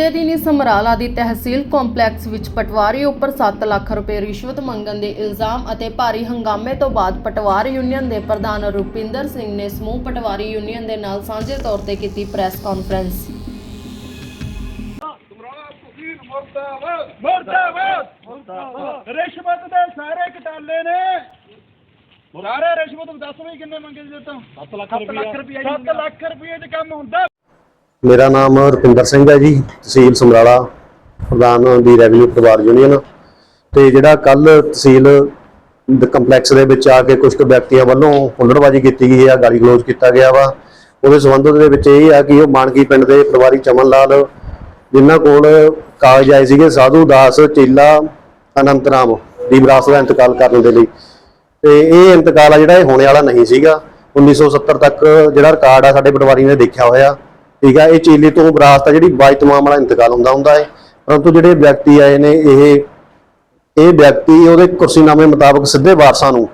ਬੀਤੇ ਦਿਨੀ ਸਮਰਾਲਾ ਦੀ ਤਹਿਸੀਲ ਕੰਪਲੈਕਸ ਵਿੱਚ ਪਟਵਾਰੀ ਉੱਪਰ 7 ਲੱਖ ਰੁਪਏ ਰਿਸ਼ਵਤ ਮੰਗਣ ਦੇ ਇਲਜ਼ਾਮ ਅਤੇ ਭਾਰੀ ਹੰਗਾਮੇ ਤੋਂ ਬਾਅਦ ਪਟਵਾਰ ਯੂਨੀਅਨ ਦੇ ਪ੍ਰਧਾਨ ਰੁਪਿੰਦਰ ਸਿੰਘ ਨੇ ਸਮੂਹ ਪਟਵਾਰੀ ਯੂਨੀਅਨ ਦੇ ਨਾਲ ਸਾਂਝੇ ਤੌਰ ਤੇ ਕੀਤੀ ਪ੍ਰੈਸ ਕਾਨਫਰੰਸ। ਮੁਰਦਾਬਾਦ! ਮੁਰਦਾਬਾਦ! ਮੁਰਦਾਬਾਦ ਰਿਸ਼ਵਤ ਦੇ ਸਾਰੇ ਘਟਾਲੇ ਨੇ! ਸਾਰੇ ਰਿਸ਼ਵਤ ਦੱਸ ਵੀ ਕਿੰਨੇ ਮੰਗੇ ਜੀ ਤਾਂ? 7 ਲੱਖ ਰੁਪਏ 7 ਲੱਖ ਰੁਪਏ ਚ ਕੰਮ ਹੁੰਦਾ। ਮੇਰਾ ਨਾਮ ਰੁਪਿੰਦਰ ਸਿੰਘ ਹੈ ਜੀ, ਤਹਿਸੀਲ ਸਮਰਾਲਾ, ਪ੍ਰਧਾਨ ਦੀ ਰੈਵਨਿਊ ਪਰਿਵਾਰ ਯੂਨੀਅਨ ਤੇ ਜਿਹੜਾ ਕੱਲ ਤਹਿਸੀਲ ਕੰਪਲੈਕਸ ਦੇ ਵਿੱਚ ਆ ਕੇ ਕੁਝ ਕੁ ਵਿਅਕਤੀਆਂ ਵੱਲੋਂ ਹੁੱਲੜਬਾਜ਼ੀ ਕੀਤੀ ਗਈ ਆ, ਗਾਲੀ ਗਲੋਚ ਕੀਤਾ ਗਿਆ ਵਾ। ਉਹਦੇ ਸੰਬੰਧ ਦੇ ਵਿੱਚ ਇਹ ਆ ਕਿ ਉਹ ਮਾਨਕੀ ਪਿੰਡ ਦੇ ਪਰਿਵਾਰੀ ਚਮਨ ਲਾਲ ਜਿਨ੍ਹਾਂ ਕੋਲ ਕਾਗਜ਼ ਆਏ ਸੀਗੇ, ਸਾਧੂ ਦਾਸ, ਚੇਲਾ, ਅਨੰਤ ਰਾਮ ਦੀ ਵਿਰਾਸਤ ਦਾ ਇੰਤਕਾਲ ਕਰਨ ਦੇ ਲਈ। ਤੇ ਇਹ ਇੰਤਕਾਲ ਆ ਜਿਹੜਾ ਇਹ ਹੋਣੇ ਵਾਲਾ ਨਹੀਂ ਸੀਗਾ। 1970 ਤੱਕ ਜਿਹੜਾ ਰਿਕਾਰਡ ਆ ਸਾਡੇ ਪਟਵਾਰੀ ਨੇ ਦੇਖਿਆ ਹੋਇਆ। ਠੀਕ ਆ, ਇਹ ਚੇਲੇ ਤੋਂ ਵਿਰਾਸਤ ਆ ਜਿਹੜੀ ਬਾਈ ਤਮਾਮ ਵਾਲਾ ਇੰਤਕਾਲ ਹੁੰਦਾ ਹੁੰਦਾ ਹੈ ਪਰੰਤੂ ਜਿਹੜੇ ਵਿਅਕਤੀ ਆਏ ਨੇ, ਇਹ ਇਹ ਵਿਅਕਤੀ ਉਹਦੇ ਕੁਰਸੀਨਾਮੇ ਮੁਤਾਬਕ ਸਿੱਧੇ ਵਾਰਸਾਂ ਨੂੰ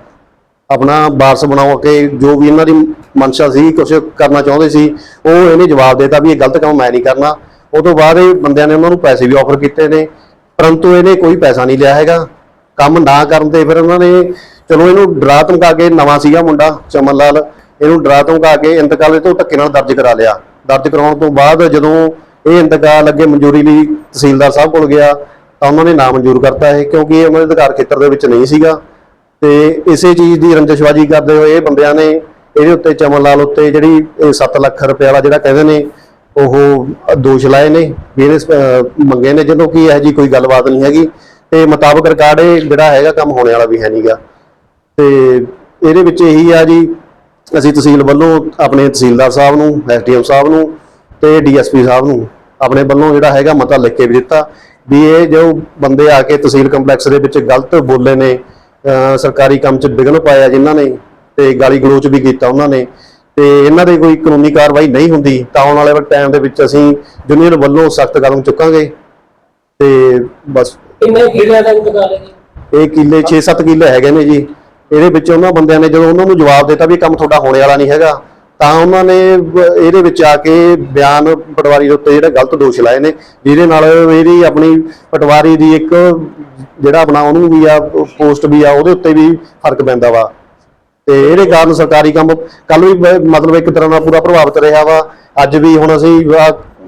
ਆਪਣਾ ਵਾਰਸ ਬਣਾਉ ਕੇ ਜੋ ਵੀ ਇਹਨਾਂ ਦੀ ਮਨਸ਼ਾ ਸੀ ਕੁਝ ਕਰਨਾ ਚਾਹੁੰਦੇ ਸੀ, ਉਹ ਇਹਨੇ ਜਵਾਬ ਦਿੱਤਾ ਵੀ ਇਹ ਗਲਤ ਕੰਮ ਮੈਂ ਨਹੀਂ ਕਰਨਾ। ਉਹ ਤੋਂ ਬਾਅਦ ਇਹ ਬੰਦਿਆਂ ਨੇ ਉਹਨਾਂ ਨੂੰ ਪੈਸੇ ਵੀ ਆਫਰ ਕੀਤੇ ਨੇ, ਪਰੰਤੂ ਇਹਨੇ ਕੋਈ ਪੈਸਾ ਨਹੀਂ ਲਿਆ ਹੈਗਾ। ਕੰਮ ਨਾ ਕਰਨ ਤੇ ਫਿਰ ਉਹਨਾਂ ਨੇ, ਚਲੋ ਇਹਨੂੰ ਡਰਾ ਧਮਕਾ ਕੇ, ਨਵਾਂ ਸੀਗਾ ਮੁੰਡਾ ਚਮਨ ਲਾਲ ਇਹਨੂੰ ਡਰਾ ਧਮਕਾ ਕੇ ਇੰਤਕਾਲ ਤੋਂ ਧੱਕੇ ਨਾਲ ਦਰਜ ਕਰਾ ਲਿਆ। ਦਰਜ ਕਰਾਉਣ ਤੋਂ ਬਾਅਦ ਜਦੋਂ ਇਹ ਇੰਤਕਾਲ ਅੱਗੇ ਮਨਜ਼ੂਰੀ ਲਈ ਤਹਿਸੀਲਦਾਰ ਸਾਹਿਬ ਕੋਲ ਗਿਆ, ਤਾਂ ਉਹਨਾਂ ਨੇ ਨਾ ਮਨਜ਼ੂਰ ਕਰਤਾ ਇਹ, ਕਿਉਂਕਿ ਇਹ ਉਹਨਾਂ ਦੇ ਅਧਿਕਾਰ ਖੇਤਰ ਦੇ ਵਿੱਚ ਨਹੀਂ ਸੀਗਾ। ਤੇ ਇਸੇ ਚੀਜ਼ ਦੀ ਰੰਜਸ਼ਬਾਜ਼ੀ ਕਰਦੇ ਹੋਏ ਇਹ ਬੰਦਿਆਂ ਨੇ ਇਹਦੇ ਉੱਤੇ ਚਮਨ ਲਾਲ ਉੱਤੇ ਜਿਹੜੀ ਇਹ 7 ਲੱਖ ਰੁਪਏ ਵਾਲਾ ਜਿਹੜਾ ਕਹਿੰਦੇ ਨੇ, ਉਹ ਦੋਸ਼ ਲਾਏ ਨੇ। ਵੀ ਇਹਨੇ ਮੰਗੇ ਨੇ। ਜਦੋਂ ਕਿ ਇਹ ਜੀ ਕੋਈ ਗੱਲਬਾਤ ਨਹੀਂ ਹੈਗੀ। ਤੇ ਮੁਤਾਬਕ ਰਿਕਾਰਡ ਇਹ ਜਿਹੜਾ ਹੈਗਾ ਕੰਮ ਹੋਣੇ ਵਾਲਾ ਵੀ ਹੈ ਨਹੀਂਗਾ ਤੇ ਇਹਦੇ ਵਿੱਚ ਇਹੀ ਆ ਜੀ ਅਸੀਂ ਤਹਿਸੀਲ ਵੱਲੋਂ ਆਪਣੇ ਤਹਿਸੀਲਦਾਰ ਸਾਹਿਬ ਨੂੰ ਐਸਡੀਐਮ ਸਾਹਿਬ ਨੂੰ ਤੇ ਡੀਐਸਪੀ ਸਾਹਿਬ ਨੂੰ ਆਪਣੇ ਵੱਲੋਂ ਜਿਹੜਾ ਹੈਗਾ ਮਤਾ ਲਿਖ ਕੇ ਵੀ ਦਿੱਤਾ ਵੀ ਇਹ ਜੋ ਬੰਦੇ ਆ ਕੇ ਤਹਿਸੀਲ ਕੰਪਲੈਕਸ ਦੇ ਵਿੱਚ ਗਲਤ ਬੋਲੇ ਨੇ ਸਰਕਾਰੀ ਕੰਮ 'ਚ ਵਿਘਨ ਪਾਇਆ ਜਿਨ੍ਹਾਂ ਨੇ ਤੇ ਗਾਲੀ ਗਲੋਚ ਵੀ ਕੀਤਾ ਉਹਨਾਂ ਨੇ ਤੇ ਇਹਨਾਂ ਦੇ ਕੋਈ ਕਾਨੂੰਨੀ ਕਾਰਵਾਈ ਨਹੀਂ ਹੁੰਦੀ ਤਾਂ ਆਉਣ ਵਾਲੇ ਟਾਈਮ ਦੇ ਵਿੱਚ ਅਸੀਂ ਯੂਨੀਅਨ ਵੱਲੋਂ ਸਖਤ ਕਦਮ ਚੁੱਕਾਂਗੇ ਤੇ ਬਸ ਕਿੰਨੇ ਦਾ ਇਹ ਕਿੱਲੇ 6-7 ਕਿੱਲੇ ਹੈਗੇ ਨੇ ਜੀ। ਇਹਦੇ ਵਿੱਚ ਉਹਨਾਂ ਬੰਦਿਆਂ ਨੇ ਜਦੋਂ ਉਹਨਾਂ ਨੂੰ ਜਵਾਬ ਦਿੱਤਾ ਵੀ ਕੰਮ ਤੁਹਾਡਾ ਹੋਣੇ ਵਾਲਾ ਨਹੀਂ ਹੈਗਾ, ਤਾਂ ਉਹਨਾਂ ਨੇ ਇਹਦੇ ਵਿੱਚ ਆ ਕੇ ਬਿਆਨ ਪਟਵਾਰੀ ਦੇ ਉੱਤੇ ਜਿਹੜੇ ਗਲਤ ਦੋਸ਼ ਲਾਏ ਨੇ। ਜਿਹਦੇ ਨਾਲ ਇਹਦੀ ਆਪਣੀ ਪਟਵਾਰੀ ਦੀ ਇੱਕ ਜਿਹੜਾ ਆਪਣਾ ਉਹਨੂੰ ਵੀ ਆ, ਪੋਸਟ ਵੀ ਆ, ਉਹਦੇ ਉੱਤੇ ਵੀ ਫ਼ਰਕ ਪੈਂਦਾ ਵਾ। ਤੇ ਇਹਦੇ ਕਾਰਨ ਸਰਕਾਰੀ ਕੰਮ ਕੱਲ ਵੀ ਮਤਲਬ ਇੱਕ ਤਰ੍ਹਾਂ ਨਾਲ ਪੂਰਾ ਪ੍ਰਭਾਵਿਤ ਰਿਹਾ ਵਾ। ਅੱਜ ਵੀ ਹੁਣ ਅਸੀਂ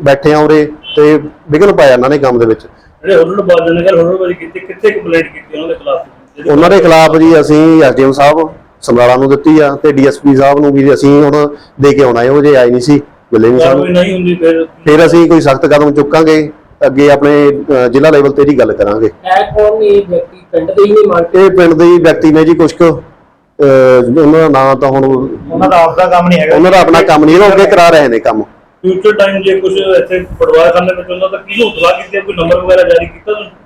ਬੈਠੇ ਆਂ ਉਰੇ ਤੇ ਵਿਘਨ ਪਾਇਆ ਇਹਨਾਂ ਨੇ ਕੰਮ ਦੇ ਵਿੱਚ। ਜਿਹੜੇ ਹੁਰੜ ਨੇ ਗੱਲ ਹੁਰੜ ਕੀਤੀ, ਕਿੱਥੇ ਕੰਪਲੇਂਟ ਕੀਤੀ ਉਹਨਾਂ ਦੇ ਖਿਲਾਫ? ਉਹਨਾਂ ਦੇ ਖਿਲਾਫ ਜੀ ਅਸੀਂ ਐਸਡੀਐਮ ਸਾਹਿਬ ਸਮਰਾਲਾ ਨੂੰ ਦਿੱਤੀ ਆ ਤੇ ਡੀਐਸਪੀ ਸਾਹਿਬ ਨੂੰ ਵੀ ਅਸੀਂ ਹੁਣ ਦੇ ਕੇ ਆਉਣਾ ਹੈ ਉਹ ਜੇ ਆਏ ਨਹੀਂ ਸੀ ਮਿਲੇ ਨਹੀਂ ਸਾਨੂੰ। ਨਹੀਂ ਹੁੰਦੀ ਫਿਰ। ਫਿਰ ਅਸੀਂ ਕੋਈ ਸਖਤ ਕਦਮ ਚੁੱਕਾਂਗੇ ਅੱਗੇ ਆਪਣੇ ਜ਼ਿਲ੍ਹਾ ਲੈਵਲ ਤੇ ਇਹਦੀ ਗੱਲ ਕਰਾਂਗੇ। ਹੈ ਕੌਣ ਨੇ ਇਹ ਵਿਅਕਤੀ? ਪਿੰਡ ਦੇ ਹੀ ਨਹੀਂ ਮੰਗ ਇਹ ਪਿੰਡ ਦੇ ਹੀ ਵਿਅਕਤੀ ਨੇ ਜੀ ਕੁਛ ਕੁ। ਉਹਨਾਂ ਦਾ ਨਾਂ ਤਾਂ ਹੁਣ ਉਹਨਾਂ ਦਾ ਆਪਦਾ ਕੰਮ ਨਹੀਂ ਹੈਗਾ। ਉਹਨਾਂ ਦਾ ਆਪਣਾ ਕੰਮ ਨਹੀਂ ਉਹ ਅੱਗੇ ਕਰਾ ਰਹੇ ਨੇ ਕੰਮ। ਫਿਊਚਰ ਟਾਈਮ ਜੇ ਕੁਝ ਇੱਥੇ ਪਟਵਾਰ ਖਾਨੇ ਵਿੱਚ ਹੁੰਦਾ ਤਾਂ ਕਿਹਨੂੰ ਉਤਲਾ ਕੀਤੀ? ਕੋਈ ਨੰਬਰ ਵਗੈਰਾ ਜਾਰੀ ਕੀਤਾ ਤੁਸੀਂ? ਕਿ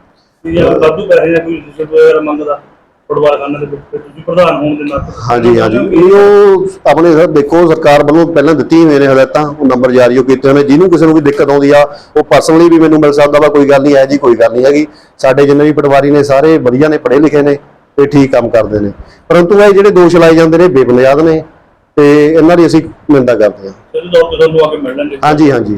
ਜੇ ਵਾਧੂ ਪੈਸੇ ਜਾਂ ਕੋਈ ਰਿਸ਼ਵਤ ਵਗੈਰਾ ਮੰਗਦਾ ਪਟਵਾਰ ਖਾਨੇ ਦੇ ਵਿੱਚ ਫਿਰ ਤੁਸੀਂ ਪ੍ਰਧਾਨ ਹੋਣ ਦੇ ਨਾਤੇ। ਹਾਂਜੀ ਹਾਂਜੀ। ਇਹ ਉਹ ਆਪਣੇ ਸਰ ਦੇਖੋ ਸਰਕਾਰ ਵੱਲੋਂ ਪਹਿਲਾਂ ਦਿੱਤੀ ਹੋਈਆਂ ਨੇ ਹਦਾਇਤਾਂ ਉਹ ਨੰਬਰ ਜਾਰੀ ਉਹ ਕੀਤੇ ਹੋਏ ਨੇ। ਜਿਹਨੂੰ ਕਿਸੇ ਨੂੰ ਕੋਈ ਦਿੱਕਤ ਆਉਂਦੀ ਆ ਉਹ ਪਰਸਨਲੀ ਵੀ ਮੈਨੂੰ ਮਿਲ ਸਕਦਾ ਵਾ ਕੋਈ ਗੱਲ ਨਹੀਂ ਹੈ ਜੀ ਕੋਈ ਗੱਲ ਨਹੀਂ ਹੈਗੀ। ਸਾਡੇ ਜਿੰਨੇ ਵੀ ਪਟਵਾਰੀ ਨੇ ਸਾਰੇ ਵਧੀਆ ਨੇ ਪੜ੍ਹੇ ਲਿਖੇ ਨੇ ਤੇ ਠੀਕ ਕੰਮ ਕਰਦੇ ਨੇ। ਪਰੰਤੂ ਇਹ ਜਿਹੜੇ ਦੋਸ਼ ਲਾਏ ਜਾਂਦੇ ਨੇ ਬੇਬੁਨਿਆਦ ਨੇ ਤੇ ਇਹਨਾਂ ਦੀ ਅਸੀਂ ਨਿੰਦਾ ਕਰਦੇ ਹਾਂ। ਆ ਕੇ ਮਿਲ ਲੈਣਗੇ। ਹਾਂਜੀ ਹਾਂਜੀ।